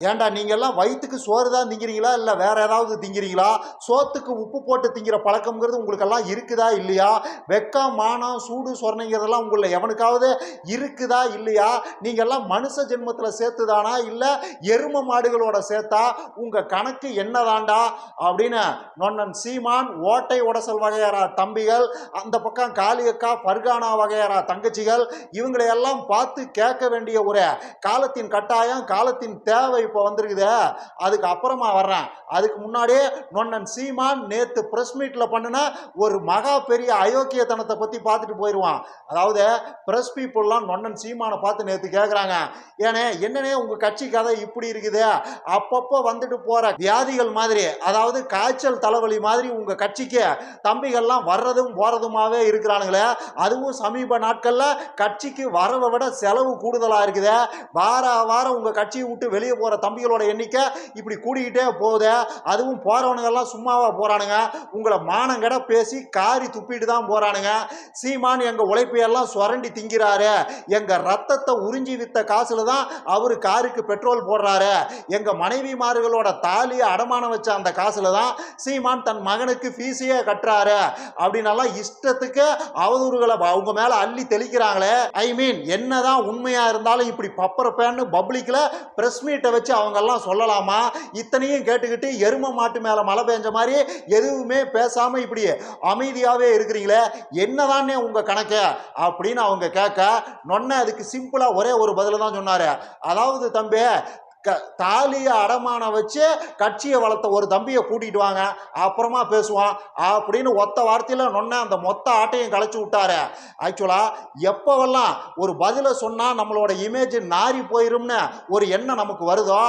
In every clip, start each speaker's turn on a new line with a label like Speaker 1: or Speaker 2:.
Speaker 1: ஏன்டா நீங்கள்லாம் வயிற்றுக்கு சோறு தான் திங்கிறீங்களா? இல்லை வேற ஏதாவது திங்கிறீங்களா? சோத்துக்கு உப்பு போட்டு திங்கிற பழக்கம்ங்கிறது உங்களுக்கெல்லாம் இருக்குதா இல்லையா? வெக்கம் மானம் சூடு சொரணைங்கிறதெல்லாம் உங்களில் எவனுக்காவது இருக்குதா இல்லையா? நீங்கள்லாம் மனுஷ ஜென்மத்தில் சேர்த்துதானா? இல்லை எரும மாடுகளோட சேர்த்தா உங்கள் கணக்கு என்னதாண்டா? அப்படின்னு நொன்னன் சீமான் ஓட்டை உடசல் வகையறா தம்பிகள் அந்த பக்கம் காளியக்கா பர்கானா வகையறா தங்கச்சிகள் இவங்களையெல்லாம் பார்த்து கேட்க வேண்டிய ஒரு காலத்தின் கட்டாயம் காலத்தின் தேவை இப்போ வந்திருக்குது. அதுக்கு அப்புறமா வர்றேன். அதுக்கு முன்னாடியே நொன்னன் சீமான் நேற்று ப்ரெஸ் மீட்டில் பண்ணின ஒரு மகா பெரிய அயோக்கியத்தனத்தை பற்றி பார்த்துட்டு போயிடுவான் அதாவது ப்ரெஸ் பீப்புளெலாம் நொன்னன் சீமானை பார்த்து நேற்று கேட்குறாங்க ஏனே என்னனே உங்கள் கட்சி கதை இப்படி இருக்குது. அப்பப்போ வந்துட்டு போகிற வியாதிகள் மாதிரி அதாவது காய்ச்சல் தலைவலி மாதிரி உங்கள் கட்சிக்கு தம்பிகள்லாம் வர்றதும் போகிறதுமாவே இருக்கிறானுங்களே. அதுவும் சமீப நாட்களில் கட்சிக்கு வரவை விட செலவு கூடுதலாக இருக்குது. வார வாரம் உங்கள் கட்சியை விட்டு வெளியே போகிற தம்பிகளோட எண்ணிக்கை இப்படி கூடிக்கிட்டே போகுது. அதுவும் போகிறவனுங்கெல்லாம் சும்மாவாக போகிறானுங்க உங்களை மானங்கட பேசி காரி துப்பிட்டு தான் போகிறானுங்க சீமான் எங்கள் உழைப்பையெல்லாம் சுரண்டி திங்கிறாரு. எங்கள் ரத்தத்தை உறிஞ்சி வித்த காசில் தான் அவர் காருக்கு பெட்ரோல் போடுறாரு. எங்கள் மனைவிமார்களோட தாலியை அடமானம் வச்ச அந்த காசில் தான் சீமான் தன் மகனுக்கு ஃபீஸையே கட்டுறாரு. அப்படின்னெல்லாம் இஷ்டத்துக்கு அவதூறுகளை அவங்க மேலே அள்ளி தெளிக்கிறாங்களே. ஐ மீன் என்னதான் உண்மையாக இருந்தாலும் இப்படி பப்பரப்பேன்னு பப்ளிக்கில் ப்ரெஸ் மீட்டை வச்சு அவங்கெல்லாம் சொல்லலாமா? இத்தனையும் கேட்டுக்கிட்டு எரும மாட்டு மேலே மழை பெஞ்ச மாதிரி எதுவுமே பேசாமல் இப்படி அமைதியாகவே இருக்கிறீங்களே என்னதானே உங்கள் கணக்கு? அப்படின்னு அவங்க கேட்க நொன்ன அதுக்கு சிம்பிளாக ஒரே ஒரு பதில தான் சொன்னார். அதாவது தம்பி க தாலியை அடமானம் வச்சு கட்சியை வளர்த்த ஒரு தம்பியை கூட்டிகிட்டு வாங்க அப்புறமா பேசுவான் அப்படின்னு ஒத்த வார்த்தையில் நொன்ன அந்த மொத்த ஆட்டையும் களைச்சி விட்டாரு. ஆக்சுவலாக எப்போவெல்லாம் ஒரு பதிலை சொன்னால் நம்மளோட இமேஜ் நாரி போயிரும்னு ஒரு எண்ணம் நமக்கு வருதோ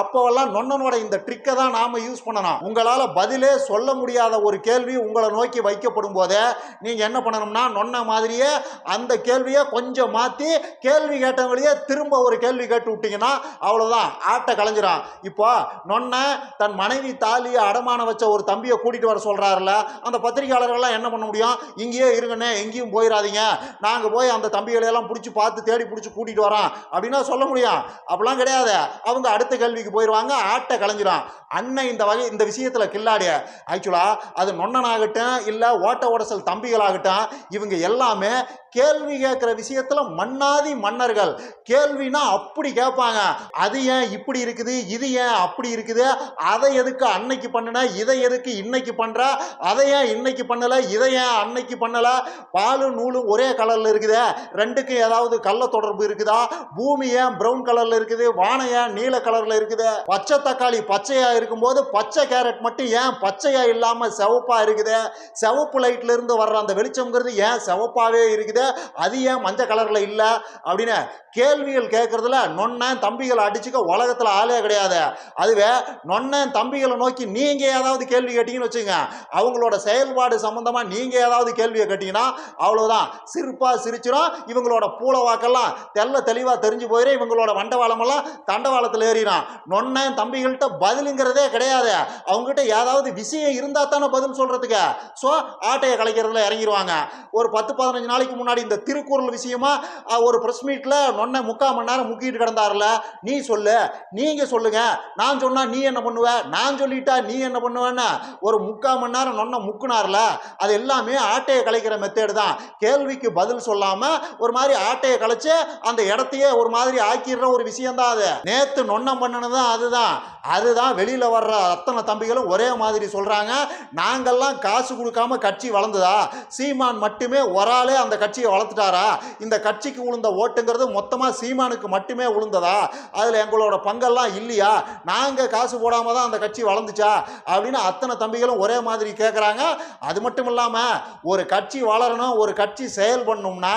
Speaker 1: அப்போவெல்லாம் நொன்னனோட இந்த ட்ரிக்கை தான் நாம் யூஸ் பண்ணணும். உங்களால் பதிலே சொல்ல முடியாத ஒரு கேள்வி உங்களை நோக்கி வைக்கப்படும் போது நீங்கள் என்ன பண்ணணும்னா நொன்ன மாதிரியே அந்த கேள்வியை கொஞ்சம் மாற்றி கேள்வி கேட்டவங்களையே திரும்ப ஒரு கேள்வி கேட்டு விட்டிங்கன்னா அவ்வளோதான் ஆட்டை கலைஞ்சிரும் இப்போ நொன்ன தன் மனைவி தாலியை அடமானம் வச்ச ஒரு தம்பியை கூட்டிகிட்டு வர சொல்றாருல அந்த பத்திரிகையாளர்கள்லாம் என்ன பண்ண முடியும்? இங்கேயே இருங்கண்ணே எங்கேயும் போயிடாதீங்க. நாங்கள் போய் அந்த தம்பிகளை எல்லாம் பிடிச்சி பார்த்து தேடி பிடிச்சி கூட்டிகிட்டு வரோம். அப்படின்னா சொல்ல முடியும். அப்படிலாம் கிடையாது. அவங்க அடுத்த கேள்விக்கு போயிடுவாங்க ஆட்டை கலைஞ்சிரும். அண்ணன் இந்த வகை இந்த விஷயத்தில் கில்லாடிய ஆக்சுவலாக அது நொன்னனாகட்டும் இல்லை ஓட்ட உடசல் தம்பிகளாகட்டும் இவங்க எல்லாமே கேள்வி கேட்குற விஷயத்தில் மன்னாதி மன்னர்கள். கேள்வினா அப்படி கேட்பாங்க. அது ஏன் இப்படி இருக்குது? இது ஏன் அப்படி இருக்குது? அதை எதுக்கு அன்னைக்கு பண்ணின இதை எதுக்கு இன்னைக்கு பண்ணுற அதை ஏன் இன்னைக்கு பண்ணலை? இதை ஏன் அன்னைக்கு பண்ணலை? பாலும் நூலும் ஒரே கலரில் இருக்குதே. ரெண்டுக்கும் ஏதாவது கள்ள தொடர்பு இருக்குதா? பூமி ஏன் ப்ரௌன் கலரில் இருக்குது? வானம் ஏன் நீல கலரில் இருக்குது? பச்சை தக்காளி பச்சையாக இருக்கும்போது பச்சை கேரட் மட்டும் ஏன் பச்சையாக இல்லாமல் சிவப்பாக இருக்குது? சிவப்பு லைட்லேருந்து வர்ற அந்த வெளிச்சம்ங்கிறது ஏன் சிவப்பாகவே இருக்குது? அது ஏன் மஞ்சள் கலரில் இல்லை அப்படின்னு கேள்விகள் கேட்கறதுல நொன்னன் தம்பிகளை அடிச்சுக்க உலகத்தில் ஆளே கிடையாது. அதுவே நொன்னன் தம்பிகளை நோக்கி நீங்கள் ஏதாவது கேள்வி கேட்டீங்கன்னு வச்சுங்க அவங்களோட செயல்பாடு சம்மந்தமாக நீங்கள் ஏதாவது கேள்வியை கேட்டீங்கன்னா அவ்வளோதான் சிரிப்பாக சிரிச்சிடும் இவங்களோட பூளை வாக்கெல்லாம் தெல்ல தெளிவாக தெரிஞ்சு போயிடும் இவங்களோட வண்டவாளமெல்லாம் தண்டவாளத்தில் ஏறிடும் நொன்னன் தம்பிகள்கிட்ட பதிலுங்கிறதே கிடையாது. அவங்ககிட்ட ஏதாவது விஷயம் இருந்தால் தானே பதில் சொல்கிறதுக்கு ஸோ ஆட்டையை கலைக்கிறதுல இறங்கிடுவாங்க ஒரு பத்து பதினஞ்சு நாளைக்கு முன்னாடி இந்த திருக்குறள் விஷயமா ஒரு ப்ரெஸ் மீட்டில் நொன்ன முக்கால் மணி நேரம் முக்கிட்டு கிடந்தாருல நீ சொல்லு நீங்கள் சொல்லுங்க. நான் சொன்னா நீ என்ன பண்ணுவ? நான் சொல்லிட்டா நீ என்ன பண்ணுவேன்னு ஒரு முக்கால் மணி நேரம் நொன்ன முக்குனார்ல அது எல்லாமே ஆட்டையை கலைக்கிற மெத்தேடு தான். கேள்விக்கு பதில் சொல்லாமல் ஒரு மாதிரி ஆட்டையை கலைச்சு அந்த இடத்தையே ஒரு மாதிரி ஆக்கிடுற ஒரு விஷயம்தான் அது. நேற்று நொன்னம் பண்ணனதும் அதுதான். அதுதான் வெளியில் வர்ற அத்தனை தம்பிகளும் ஒரே மாதிரி சொல்கிறாங்க நாங்கள்லாம் காசு கொடுக்காம கட்சி வளர்ந்ததா? சீமான் மட்டுமே ஒரு ஆளே அந்த கட்சியை வளர்த்துட்டாரா? இந்த கட்சிக்கு உளுந்த ஓட்டுங்கிறது மொத்தமாக சீமானுக்கு மட்டுமே உளுந்ததா அதில் எங்களோட பங்கெல்லாம் இல்லையா? நாங்கள் காசு போடாமல் தான் அந்த கட்சி வளர்ந்துச்சா? அப்படின்னு அத்தனை தம்பிகளும் ஒரே மாதிரி கேட்குறாங்க அது மட்டும் இல்லாமல் ஒரு கட்சி வளரணும் ஒரு கட்சி செயல்படணும்னா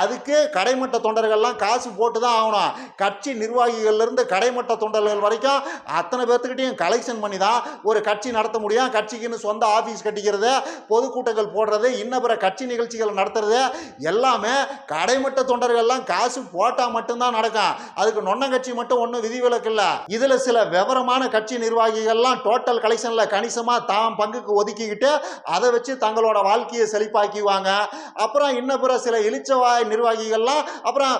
Speaker 1: அதுக்கு கடைமட்ட தொண்டர்கள்லாம் காசு போட்டு தான் ஆகணும். கட்சி நிர்வாகிகள்லேருந்து கடைமட்ட தொண்டர்கள் வரைக்கும் அத்தனை பேர்த்துக்கிட்டையும் கலெக்ஷன் பண்ணி தான் ஒரு கட்சி நடத்த முடியும். கட்சிக்குன்னு சொந்த ஆஃபீஸ் கட்டிக்கிறது பொதுக்கூட்டங்கள் போடுறது இன்ன பிற கட்சி நிகழ்ச்சிகள் நடத்துறது எல்லாமே கடைமட்ட தொண்டர்கள்லாம் காசு போட்டால் மட்டும்தான் நடக்கும். அதுக்கு நொன்ன கட்சி மட்டும் ஒன்றும் விதிவிலக்கு இல்லை. இதில் சில விவரமான கட்சி நிர்வாகிகள்லாம் டோட்டல் கலெக்ஷனில் கணிசமாக தாம் பங்குக்கு ஒதுக்கிக்கிட்டு அதை வச்சு தங்களோட வாழ்க்கையை செழிப்பாக்கிவாங்க அப்புறம் இன்ன பிற சில இளிச்சவாய் நிர்வாகிகள்லாம் அப்புறம்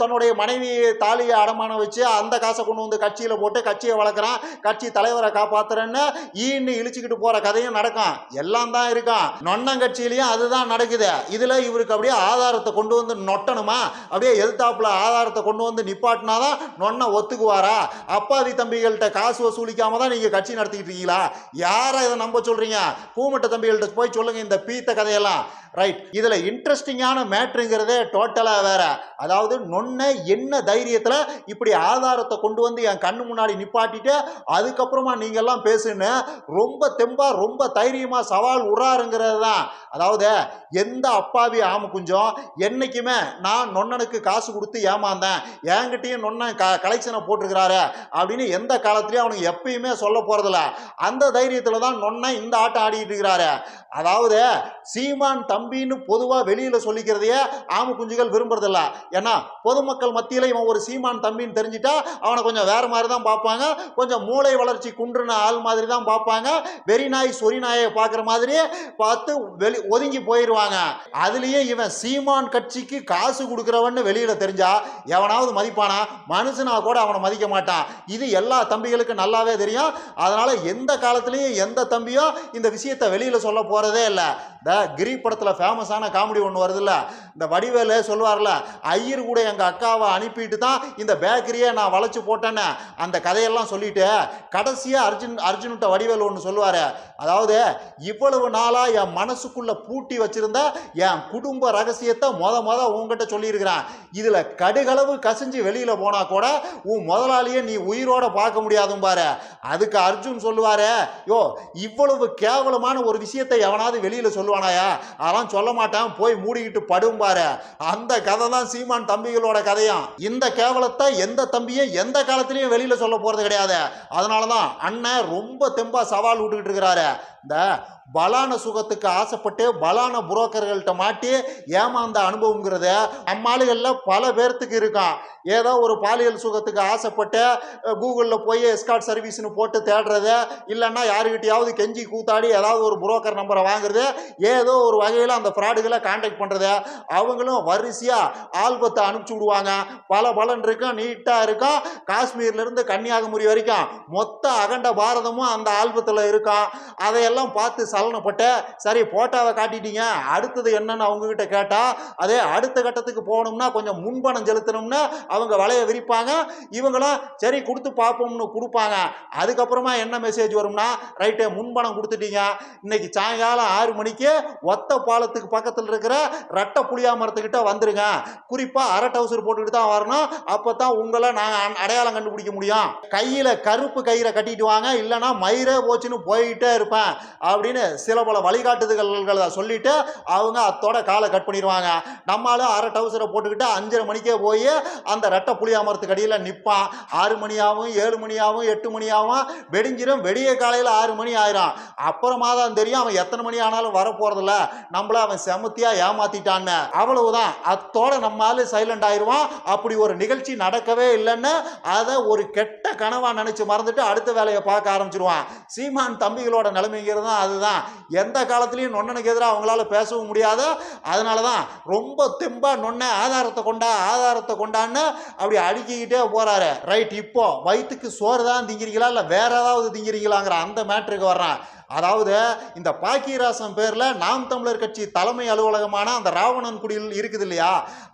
Speaker 1: தன்னுடைய மனைவி தாலியை அடமானம் வச்சு அந்த காசை கொண்டு வந்து கட்சியில் போட்டு கட்சியை வளர்க்குறான். கட்சி தலைவரை காப்பாத்துறேன்னு ஈன்னு இழிச்சுக்கிட்டு போகிற கதையும் நடக்கும். எல்லாம் தான் இருக்கும். நொன்னங்கட்சியிலையும் அதுதான் நடக்குது. இதில் இவருக்கு அப்படியே ஆதாரத்தை கொண்டு வந்து நொட்டணுமா? அப்படியே எதிர்த்தாப்புல ஆதாரத்தை கொண்டு வந்து நிப்பாட்டினாதான் நொன்ன ஒத்துக்குவாரா? அப்பாதி தம்பிகள்கிட்ட காசு வசூலிக்காம தான் நீங்கள் கட்சி நடத்திக்கிட்டு இருக்கீங்களா? யாரை இதை நம்ப சொல்கிறீங்க பூமட்ட தம்பிகள்கிட்ட போய் சொல்லுங்கள் இந்த பீத்த கதையெல்லாம். ரைட் இதில் இன்ட்ரெஸ்டிங்கான மேட்ருங்கிறதே டோட்டலாக வேற. அதாவது நொன்ன என்ன தைரியத்தில் இப்படி ஆதாரத்தை கொண்டு வந்து என் கண்ணு முன்னாடி நிப்பாட்டிட்டு அதுக்கப்புறமா நீங்கள்லாம் பேசுன்னு ரொம்ப தெம்பாக ரொம்ப தைரியமாக சவால் உறாருங்கிறது தான் அதாவது எந்த அப்பாவி ஆம குஞ்சம் என்னைக்குமே நான் நொன்னனுக்கு காசு கொடுத்து ஏமாந்தேன். என்கிட்டயும் நொன்னன் க கலெக்ஷனை போட்டிருக்கிறாரு அப்படின்னு எந்த காலத்துலேயும் அவனுக்கு எப்பயுமே சொல்ல போகிறதில்ல அந்த தைரியத்தில் தான் நொன்னன் இந்த ஆட்டம் ஆடிக்கிட்டு இருக்கிறாரு. அதாவது சீமான் தம்பின்னு பொதுவாக வெளியில் சொல்லிக்கிறதையே ஆம குஞ்சுகள் விரும்புறதில்ல. ஏன்னா பொதுமக்கள் மத்தியில் இவன் ஒரு சீமான் தம்பின்னு தெரிஞ்சிட்டா அவனை கொஞ்சம் வேற மாதிரி தான் பார்ப்பாங்க. கொஞ்சம் மூளை வளர்ச்சி குன்றுன ஆள் மாதிரி தான் பார்ப்பாங்க. வெறி நாய் சொறி நாயை பார்க்குற மாதிரியே பார்த்து வெளி ஒதுங்கி போயிடுவாங்க அதுலேயே இவன் சீமான் கட்சிக்கு காசு கொடுக்குறவன்னு வெளியில் தெரிஞ்சா எவனாவது மதிப்பானா? மனுஷனா கூட அவனை மதிக்க மாட்டான். இது எல்லா தம்பிகளுக்கும் நல்லாவே தெரியும். அதனால் எந்த காலத்துலேயும் எந்த தம்பியும் இந்த விஷயத்தை வெளியில் சொல்ல போகிறதே இல்லை. இந்த கிரி படத்தில் ஃபேமஸான காமெடி ஒன்று வருதுல்ல. இந்த வடிவேலு சொல்லுவார்ல ஐயர் கூட எங்கள் அக்காவை அனுப்பிட்டு தான் இந்த பேக்கரியை நான் வளைச்சு போட்டேன்னு. அந்த கதையெல்லாம் சொல்லிட்டு கடைசியாக அர்ஜுன் அர்ஜுன்கிட்ட வடிவேல் ஒன்று சொல்லுவார். அதாவது இவ்வளவு நாளாக என் மனசுக்குள்ளே பூட்டி வச்சிருந்த என் குடும்ப ரகசியத்தை மொத மொத உங்ககிட்ட சொல்லியிருக்கிறான். இதில் கடுகளவு கசிஞ்சு வெளியில் போனால் கூட உன் முதலாளியை நீ உயிரோட பார்க்க முடியாதும் பாரு. அதுக்கு அர்ஜுன் சொல்லுவாரு யோ இவ்வளவு கேவலமான ஒரு விஷயத்தை எவனாவது வெளியில் சொல்லுவானாயா? அதெல்லாம் சொல்ல மாட்டான் போய் மூடிக்கிட்டு படும் பாரு. அந்த கதை தான் சீமான் தம்பிகளோட கதையும். இந்த கேவலத்தை எந்த தம்பியும் எந்த காலத்திலையும் வெளியில் சொல்ல போகிறது கிடையாது. அதனால தான் அண்ணன் ரொம்ப தெம்பாக சவால் விட்டுக்கிட்டு இருக்கிறாரு. இந்த பலான சுகத்துக்கு ஆசைப்பட்டு பலான புரோக்கர்கள்ட்ட மாட்டி ஏமாந்த அனுபவங்கிறத அம்மாளுகளில் பல பேர்த்துக்கு இருக்கான். ஏதோ ஒரு பாலியல் சுகத்துக்கு ஆசைப்பட்டு கூகுளில் போய் எஸ்கார்ட் சர்வீஸ்னு போட்டு தேடுறது இல்லைன்னா யாருக்கிட்டையாவது கெஞ்சி கூத்தாடி ஏதாவது ஒரு புரோக்கர் நம்பரை வாங்குறது ஏதோ ஒரு வகையில் அந்த ஃப்ராடுகளை காண்டாக்ட் பண்ணுறது அவங்களும் வரிசையாக ஆல்பத்தை அனுப்பிச்சி விடுவாங்க. பல பலன் இருக்கும் நீட்டாக இருக்கும் காஷ்மீர்லேருந்து கன்னியாகுமரி வரைக்கும் மொத்த அகண்ட பாரதமும் அந்த ஆல்பத்தில் இருக்கும் அதையெல்லாம் பார்த்து சலனப்பட்டு சரி ஃபோட்டோவை காட்டிட்டீங்க அடுத்தது என்னன்னு அவங்கக்கிட்ட கேட்டால் அதே அடுத்த கட்டத்துக்கு போகணும்னா கொஞ்சம் முன்பணம் செலுத்தணும்னா அவங்க வலையை விரிப்பாங்க. இவங்களும் சரி கொடுத்து பார்ப்போம்னு கொடுப்பாங்க. அதுக்கப்புறமா என்ன மெசேஜ் வரும்னா ரைட்டு முன்பணம் கொடுத்துட்டீங்க. இன்னைக்கு சாயங்காலம் ஆறு மணிக்கு ஒத்த பாலத்துக்கு பக்கத்தில் இருக்கிற ரட்ட புளியா மரத்துக்கிட்ட வந்துருங்க. குறிப்பாக அரை டவுசர் போட்டுக்கிட்டு தான் வரணும். அப்போ தான் உங்களை நாங்கள் அடையாளம் கண்டுபிடிக்க முடியும். கையில் கருப்பு கயிறை கட்டிட்டு வாங்க. இல்லைன்னா மயிரே போச்சுன்னு போய்கிட்டே இருப்பேன். அப்படின்னு சில பல வழிகாட்டுதல்களை சொல்லிட்டு அவங்க அத்தோட காலை கட் பண்ணிடுவாங்க. நம்மளும் அரை டவுசரை போட்டுக்கிட்டு அஞ்சரை மணிக்கே போய் அந்த ரெட்டை புளியா மரத்துக்கு அடியில் நிற்பான் ஆறு மணியாகவும் ஏழு மணியாகவும் எட்டு மணியாகவும் வெடிஞ்சிடும் வெடிய காலையில் ஆறு மணி ஆயிரும். அப்புறமா தான் தெரியும் அவன் எத்தனை மணி ஆனாலும் வரப்போறதில்ல நம்மள அவன் செமத்தியாக ஏமாத்திட்டான்னு. அவ்வளவுதான். அத்தோட நம்மால சைலண்ட் ஆயிடுவான் அப்படி ஒரு நிகழ்ச்சி நடக்கவே இல்லைன்னு அதை ஒரு கெட்ட கனவா நினைச்சு மறந்துட்டு அடுத்த வேலையை பார்க்க ஆரம்பிச்சிருவான். சீமான் தம்பிகளோட நிலைமைங்கிறது தான் அதுதான். எந்த காலத்துலேயும் நொன்னனுக்கு எதிராக அவங்களால பேசவும் முடியாது அதனால தான் ரொம்ப தெம்பாக நொன்ன ஆதாரத்தை கொண்டா ஆதாரத்தை கொண்டான்னு அப்படி அடுக்கிக்கிட்டே போகிறாரு ரைட் இப்போ வயிற்றுக்கு சோறு தான் திங்கிறீங்களா? இல்லை வேற ஏதாவது திங்கிறீங்களாங்கிற அந்த மேட்ருக்கு வர்றான். அதாவது இந்த பாக்கியராசன் பேரில் நாம் தமிழர் கட்சி தலைமை அலுவலகமான அந்த ராவணன் குடியில் இருக்குது இல்லையா?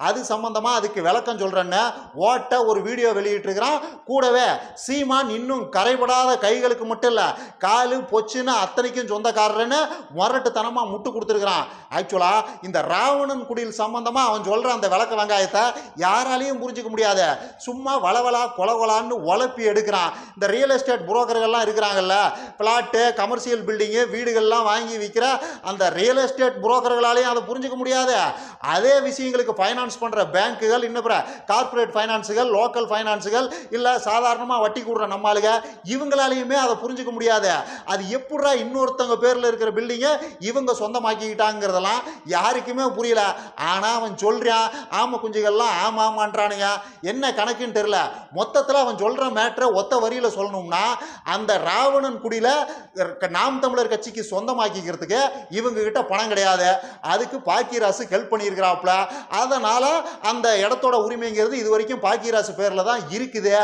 Speaker 1: அது சம்பந்தமாக அதுக்கு விளக்கம் சொல்கிறேன்னு ஓட்ட ஒரு வீடியோ வெளியிட்டிருக்கிறான். கூடவே சீமான் இன்னும் கரைபடாத கைகளுக்கு மட்டும் இல்லை காலு பொச்சுன்னு அத்தனைக்கும் சொந்தக்காரர்னு முரட்டுத்தனமாக முட்டு கொடுத்துருக்குறான். ஆக்சுவலாக இந்த ராவணன் குடியில் சம்பந்தமாக அவன் சொல்கிற அந்த விளக்க வெங்காயத்தை யாராலையும் புரிஞ்சிக்க முடியாது. சும்மா வளவலா கொலகொலான்னு உழப்பி எடுக்கிறான். இந்த ரியல் எஸ்டேட் புரோக்கர்கள்லாம் இருக்கிறாங்கல்ல பிளாட்டு கமர்ஷியல் பில்டிங்கு வீடுகள்லாம் வாங்கி விற்கிற அந்த ரியல் எஸ்டேட் புரோக்கர்களாலேயும் அதை புரிஞ்சுக்க முடியாது. அதே விஷயங்களுக்கு ஃபைனான்ஸ் பண்ணுற பேங்க்குகள் இன்னும் கார்ப்பரேட் ஃபைனான்ஸுகள் லோக்கல் ஃபைனான்ஸுகள் இல்லை சாதாரணமாக வட்டி கூடுற நம்மளுங்க இவங்களாலையுமே அதை புரிஞ்சுக்க முடியாது. அது எப்படா இன்னொருத்தவங்க பேரில் இருக்கிற பில்டிங்கை இவங்க சொந்தமாக்கிக்கிட்டாங்கிறதெல்லாம் யாருக்குமே புரியல. ஆனால் அவன் சொல்கிறான் ஆமை குஞ்சுகள்லாம் ஆமாம் ஆமான்றானுங்க. என்ன கணக்குன்னு தெரில மொத்தத்தில் அவன் சொல்கிற மேட்ரை ஒத்த வரியில் சொல்லணும்னா அந்த ராவணன் குடியில் நாம் தமிழர் கட்சிக்கு சொந்தமாக்கிக்கிறதுக்கு இவங்க கிட்ட பணம் கிடையாது. அதுக்கு பாக்கியராசு ஹெல்ப் பண்ணியிருக்கிறாப்புல. அதனால் அந்த இடத்தோட உரிமைங்கிறது இது வரைக்கும் பாக்கியராசு பேரில் தான் இருக்குது.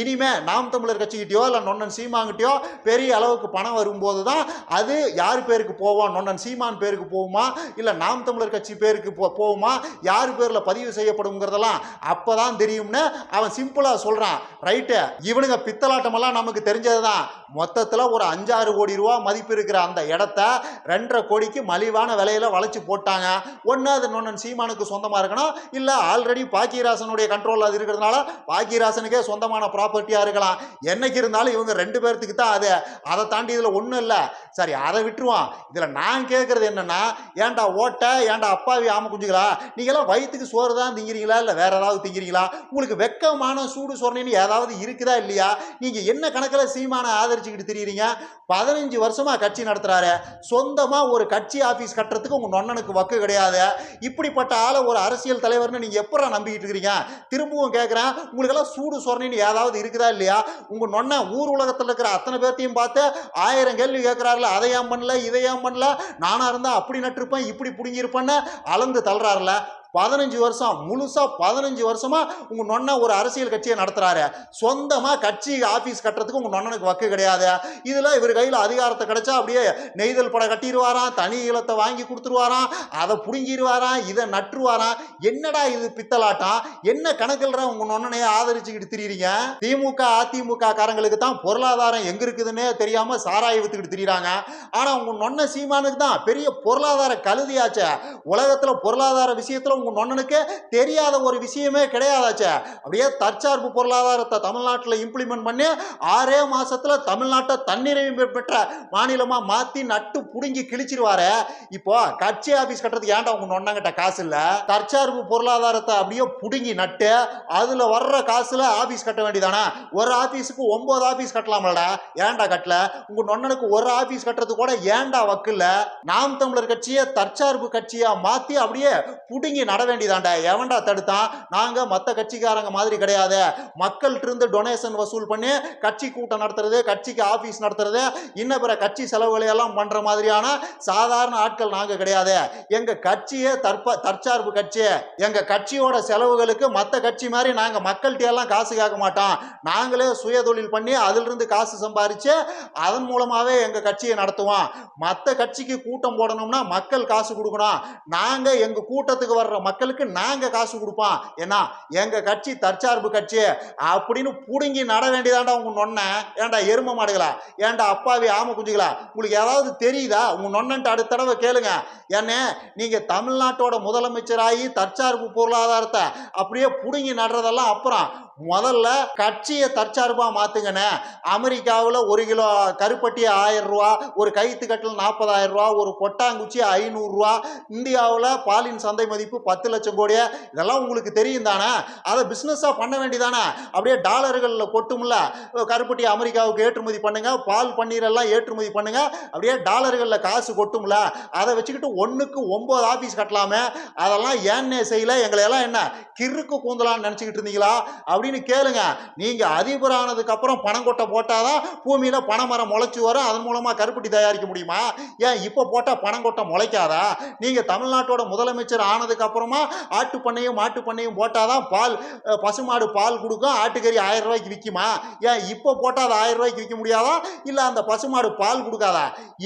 Speaker 1: இனிமே நாம் தமிழர் கட்சிக்கிட்டயோ இல்லை நொன்னன் சீமாங்கிட்டயோ பெரிய அளவுக்கு பணம் வரும்போது தான் அது யார் பேருக்கு போவோம் நொன்னன் சீமான் பேருக்கு போகுமா இல்லை நாம் தமிழர் கட்சி பேருக்கு போ போகுமா யார் பேரில் பதிவு செய்யப்படுங்கிறதெல்லாம் அப்போ தான் தெரியும்னு அவன் சிம்பிளாக சொல்கிறான் ரைட்டு இவனுங்க பித்தலாட்டமெல்லாம் நமக்கு தெரிஞ்சது தான் மொத்தத்தில் ஒரு அஞ்சாறு கோடி ரூபா மதிப்பு வாய்ப்பு இருக்கிற அந்த இடத்த ரெண்டரை கோடிக்கு மலிவான விலையில வளைச்சு போட்டாங்க. ஒன்று அது நொன்னன் சீமானுக்கு சொந்தமாக இருக்கணும். இல்லை ஆல்ரெடி பாக்கியராசனுடைய கண்ட்ரோலில் அது இருக்கிறதுனால பாக்கியராசனுக்கே சொந்தமான ப்ராப்பர்ட்டியாக இருக்கலாம். என்னைக்கு இருந்தாலும் இவங்க ரெண்டு பேர்த்துக்கு தான் அது. அதை தாண்டி இதில் ஒன்றும் இல்லை. சரி அதை விட்டுருவான் இதில் நான் கேட்குறது என்னென்னா ஏன்டா ஓட்ட ஏன்டா அப்பாவி ஆம குஞ்சுங்களா நீங்களாம் வயிற்றுக்கு சோறு தான் திங்கிறீங்களா? இல்லை வேறு ஏதாவது திங்கிறீங்களா? உங்களுக்கு வெக்கமான சூடு சொரணின்னு ஏதாவது இருக்குதா இல்லையா? நீங்கள் என்ன கணக்கில் சீமானை ஆதரிச்சுக்கிட்டு தெரியுறீங்க? பதினஞ்சு வருஷம் கட்சி நடத்துறாரு. சொந்தமா ஒரு கட்சி ஆபீஸ் கட்டுறதுக்கு உங்க நொண்ணனுக்கு வக்கு கிடையாது. இப்படிப்பட்ட ஆளை ஒரு அரசியல் தலைவர்னு நீங்க எப்படா நம்பிக்கிட்டு இருக்கிறீங்க திரும்பவும் கேட்குறேன் உங்களுக்கெல்லாம் சூடு சொரணின்னு ஏதாவது இருக்குதா இல்லையா? உங்க நொண்ண ஊர் உலகத்தில் இருக்கிற அத்தனை பேர்த்தையும் பார்த்து ஆயிரம் கேள்வி கேட்குறாருல அதை ஏன் பண்ணல இதை ஏன் பண்ணல? நானா இருந்தா அப்படி நட்டிருப்பேன் இப்படி பிடுங்கியிருப்பேன்னு அளந்து தள்ளுறாருல. பதினஞ்சு வருஷம் முழுசா பதினஞ்சு வருஷமா உங்க நொண்ண ஒரு அரசியல் கட்சியை நடத்துறாரு. சொந்தமா கட்சி ஆபீஸ் கட்டுறதுக்கு உங்க நொண்ணனுக்கு வக்கு கிடையாது. இதுல இவர் கையில அதிகாரத்தை கிடைச்சா அப்படியே நெய்தல் படம் கட்டிடுவாராம் தனி ஈழத்தை வாங்கி கொடுத்துருவாராம் அதை புடுங்கிடுவாராம் இதை நட்டுருவாராம். என்னடா இது பித்தலாட்டம்? என்ன கணக்கில்ற உங்க நொண்ணனையே ஆதரிச்சுக்கிட்டு திரியிறீங்க? திமுக அதிமுக காரங்களுக்கு தான் பொருளாதாரம் எங்க இருக்குதுன்னே தெரியாம சாராய வித்துக்கிட்டு திரியிறாங்க. ஆனா உங்க நொண்ண சீமானுக்கு தான் பெரிய பொருளாதார கழுதியாச்சே. உலகத்துல பொருளாதார விஷயத்துல உங்கள் நொண்ணனுக்கு தெரியாத ஒரு விஷயமே கிடையாதாச்சே? அப்படியே தற்சார்பு பொருளாதாரத்தை தமிழ்நாட்டில் இம்ப்ளிமெண்ட் பண்ணி ஆறே மாதத்தில் தமிழ்நாட்டை தன்னிறைவு பெற்ற மாநிலமாக மாற்றி நட்டு பிடுங்கி கிழிச்சிருவாரு. இப்போ கட்சி ஆஃபீஸ் கட்டுறதுக்கு ஏன்டா உங்கள் நொண்ணங்கிட்ட காசு இல்லை? தற்சார்பு பொருளாதாரத்தை அப்படியே பிடுங்கி நட்டு அதில் வர்ற காசில் ஆஃபீஸ் கட்ட வேண்டியதானே? ஒரு ஆஃபீஸுக்கு ஒம்பது ஆஃபீஸ் கட்டலாம்லடா. ஏன்டா கட்டல? உங்கள் நொண்ணனுக்கு ஒரு ஆஃபீஸ் கட்டுறது கூட ஏன்டா வக்கில்ல? நாம் தமிழர் கட்சியை தற்சார்பு கட்சியாக மாற்றி அப்படியே பிடுங்கி நட வேண்டியதாண்டா. எவன்டா தடுத்தான்? நாங்கள் மற்ற கட்சிக்காரங்க மாதிரி கிடையாது. மக்கள்கிட்ட இருந்து டொனேஷன் வசூல் பண்ணி கட்சி கூட்டம் நடத்துறது கட்சிக்கு ஆஃபீஸ் நடத்துறது இன்ன பிற கட்சி செலவுகளை எல்லாம் மாதிரியான சாதாரண ஆட்கள் நாங்கள் கிடையாது. எங்கள் கட்சியே தற்ப தற்சார்பு கட்சி. எங்கள் கட்சியோட செலவுகளுக்கு மற்ற கட்சி மாதிரி நாங்கள் மக்கள்கிட்ட எல்லாம் காசு கேட்க மாட்டோம். நாங்களே சுய தொழில் பண்ணி அதிலிருந்து காசு சம்பாரித்து அதன் மூலமாகவே எங்கள் கட்சியை நடத்துவோம். மற்ற கட்சிக்கு கூட்டம் போடணும்னா மக்கள் காசு கொடுக்கணும். நாங்கள் எங்கள் கூட்டத்துக்கு வர்ற மக்களுக்கு நாங்க காசு கொடுப்போம். ஏன்னா எங்க கட்சி தற்சார்பு கட்சி அப்படின்னு புடுங்கி நட வேண்டியதாண்டா உங்க நொன்ன ஏன்டா எரும மாடுகளா? ஏன்டா அப்பாவி ஆம குஞ்சுகளா? உங்களுக்கு ஏதாவது தெரியுதா? உங்க நொன்னன்ட்டு அடுத்த தடவை கேளுங்க. ஏன்னே நீங்க தமிழ்நாட்டோட முதலமைச்சராகி தற்சார்பு பொருளாதாரத்தை அப்படியே புடுங்கி நடுறதெல்லாம் அப்புறம் முதல்ல கட்சியை தற்சார்பா மாத்துங்கண்ணே. அமெரிக்காவில் ஒரு கிலோ கருப்பட்டி ஆயிரம் ரூபா ஒரு கைத்து கட்டில் நாற்பதாயிரம் ரூபா ஒரு கொட்டாங்குச்சி ஐநூறுரூவா இந்தியாவில் பாலின் சந்தை மதிப்பு பத்து லட்சம் கோடி இதெல்லாம் உங்களுக்கு தெரியும் தானே? அதை பிஸ்னஸாக பண்ண வேண்டியதானே? அப்படியே டாலர்களில் கொட்டும்ல. கருப்பட்டி அமெரிக்காவுக்கு ஏற்றுமதி பண்ணுங்க பால் பன்னீரெல்லாம் ஏற்றுமதி பண்ணுங்க. அப்படியே டாலர்களில் காசு கொட்டும்ல. அதை வச்சுக்கிட்டு ஒன்றுக்கு ஒம்பது ஆஃபீஸ் கட்டலாமே. அதெல்லாம் ஏன்னே செய்யல? எங்களை எல்லாம் என்ன கிறுக்கு கூந்தலான்னு நினச்சிக்கிட்டு இருந்தீங்களா? அப்படின்னு கேளுங்க. நீங்கள் அதிபரானதுக்கு அப்புறம் பணம் கொட்டை போட்டாதான் பூமியில் பனைமரம் முளைச்சி வரும். அதன் மூலமாக கருப்பட்டி தயாரிக்க முடியுமா? ஏன் இப்போ போட்டால் பணம் கொட்டை முளைக்காதா? நீங்கள் தமிழ்நாட்டோட முதலமைச்சர் ஆனதுக்கு அப்புறமா ஆட்டு பண்ணையும் மாட்டு பண்ணையும் போட்டாதான் பால் பசுமாடு பால் கொடுக்கும். ஆட்டுக்கறி ஆயிரம் ரூபாய்க்கு விற்குமா? ஏன் இப்போ போட்டால் அது ஆயிரம் ரூபாய்க்கு விற்க முடியாதா? இல்லை அந்த பசுமாடு பால் கொடுக்காதா?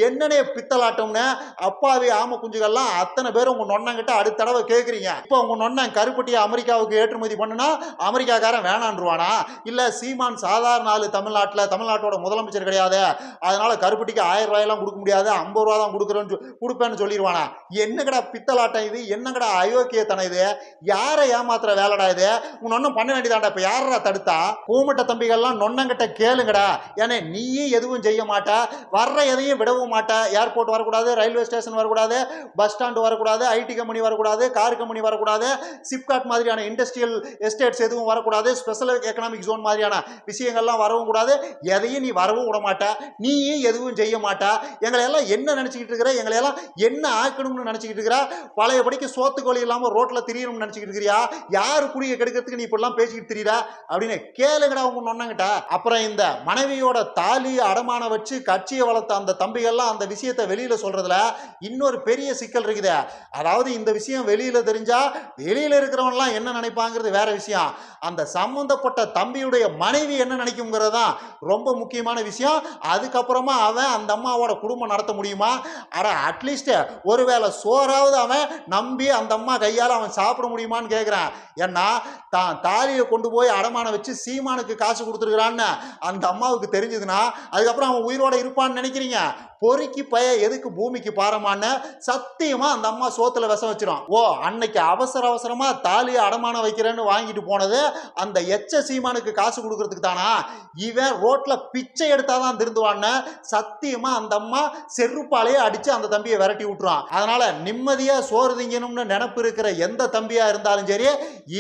Speaker 1: என்னனே பித்தலாட்டம்னு அப்பாவி ஆம குஞ்சுகள்லாம் அத்தனை பேர் உங்க நொண்ணங்கிட்ட அடுத்த தடவை கேட்குறீங்க இப்போ உங்க நொண்ணன் கருப்பட்டியை அமெரிக்காவுக்கு ஏற்றுமதி பண்ணுனா அமெரிக்காக்காரன் வேணான்றுவானா? இல்லை சீமான் சாதாரண ஆள் தமிழ்நாட்டில் தமிழ்நாட்டோட முதலமைச்சர் கிடையாது. அதனால் கருப்பட்டிக்கு ஆயிரம் ரூபாயெல்லாம் கொடுக்க முடியாது ஐம்பது ரூபா தான் கொடுக்குறேன்னு கொடுப்பேன்னு சொல்லிடுவானா என்னங்கடா பித்தலாட்டம் இது? என்னங்கடா அயோக்கியத்தனம் இது? யாரை ஏமாத்துற வேலைடா இது? உன் ஒன்றும் பண்ண வேண்டியதாண்டா இப்போ யாரா தடுத்தா? கூமட்ட தம்பிகள்லாம் நொன்னங்கிட்ட கேளுங்கடா. ஏன்னா நீயும் எதுவும் செய்ய மாட்ட. வர்ற எதையும் விடவும் மாட்ட. ஏர்போர்ட் வரக்கூடாது ரயில்வே ஸ்டேஷன் வரக்கூடாது பஸ் ஸ்டாண்டு வரக்கூடாது ஐடி கம்பெனி வரக்கூடாது கார் கம்பெனி வரக்கூடாது சிப்காட் மாதிரியான இண்டஸ்ட்ரியல் எஸ்டேட்ஸ் எதுவும் வரக்கூடாது. ஸ்பெஷல் எக்கனாமிக் ஜோன் மாதிரியான விஷயங்கள்லாம் வரவும் கூடாது. எதையும் நீ வரவும் விட மாட்ட. நீயும் எதுவும் செய்ய மாட்டா. எங்களை எல்லாம் என்ன நினச்சிக்கிட்டு இருக்கிற? எங்களை எல்லாம் என்ன ஆக்கணும்னு நினச்சிக்கிட்டு இருக்கிற? பழையபடிக்கு சோத்துக்கோழி இல்லாமல் ரோட்டில் திரியணும்னு நினச்சிக்கிட்டு இருக்கிறியா? யார் குடியை கெடுக்கிறதுக்கு நீ இப்படிலாம் பேசிக்கிட்டு திரியிற? அப்படின்னு கேளுங்கடா உங்க நொன்னங்கிட்ட அப்புறம் இந்த மனைவியோட தாலி அடமான வச்சு கட்சியை வளர்த்த அந்த தம்பிகள்லாம் அந்த விஷயத்தை வெளியில் சொல்கிறதுல இன்னொரு பெரிய சிக்கல் இருக்குது. அதாவது இந்த விஷயம் வெளியில் தெரிஞ்சால் வெளியில் இருக்கிறவன்லாம் என்ன நினைப்பாங்கிறது வேற விஷயம். அந்த சம சம்பந்தப்பட்ட தம்பியுடைய மனைவி என்ன நினைக்குங்கிறது தான் ரொம்ப முக்கியமான விஷயம். அதுக்கப்புறமா அவன் அந்த அம்மாவோட குடும்பம் நடத்த முடியுமா? அட அட்லீஸ்ட் ஒருவேளை சோறாவது அவன் நம்பி அந்த அம்மா கையால் அவன் சாப்பிட முடியுமான்னு கேட்குறான் ஏன்னா தான் தாலியை கொண்டு போய் அடமானம் வச்சு சீமானுக்கு காசு கொடுத்துருக்குறான்னு அந்த அம்மாவுக்கு தெரிஞ்சதுன்னா அதுக்கப்புறம் அவன் உயிரோடு இருப்பான்னு நினைக்கிறீங்க? பொறுக்கி பய எதுக்கு பூமிக்கு பாரமான்னு சத்தியமா அந்த அம்மா சோத்துல விஷம் வச்சிடும் ஓ அன்னைக்கு அவசர அவசரமா தாலியை அடமானம் வைக்கிறேன்னு வாங்கிட்டு போனது அந்த எச்ச சீமானுக்கு காசு கொடுக்கறதுக்கு தானா? இவன் ரோட்ல பிச்சை எடுத்தாதான் திருந்துவான்னு சத்தியமா அந்த அம்மா செருப்பாலேயே அடிச்சு அந்த தம்பியை விரட்டி விட்டுறான். அதனால நிம்மதியா சோறு திங்கணும்னு நினப்பு இருக்கிற எந்த தம்பியா இருந்தாலும் சரி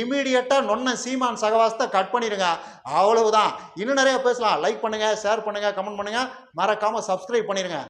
Speaker 1: இமீடியட்டா நொன்ன சீமான் சகவாசத்தை கட் பண்ணிடுங்க. அவ்வளவுதான். இன்னும் நிறைய பேசலாம். லைக் பண்ணுங்க ஷேர் பண்ணுங்க கமெண்ட் பண்ணுங்க. மறக்காம சப்ஸ்கிரைப் பண்ணிடுங்க.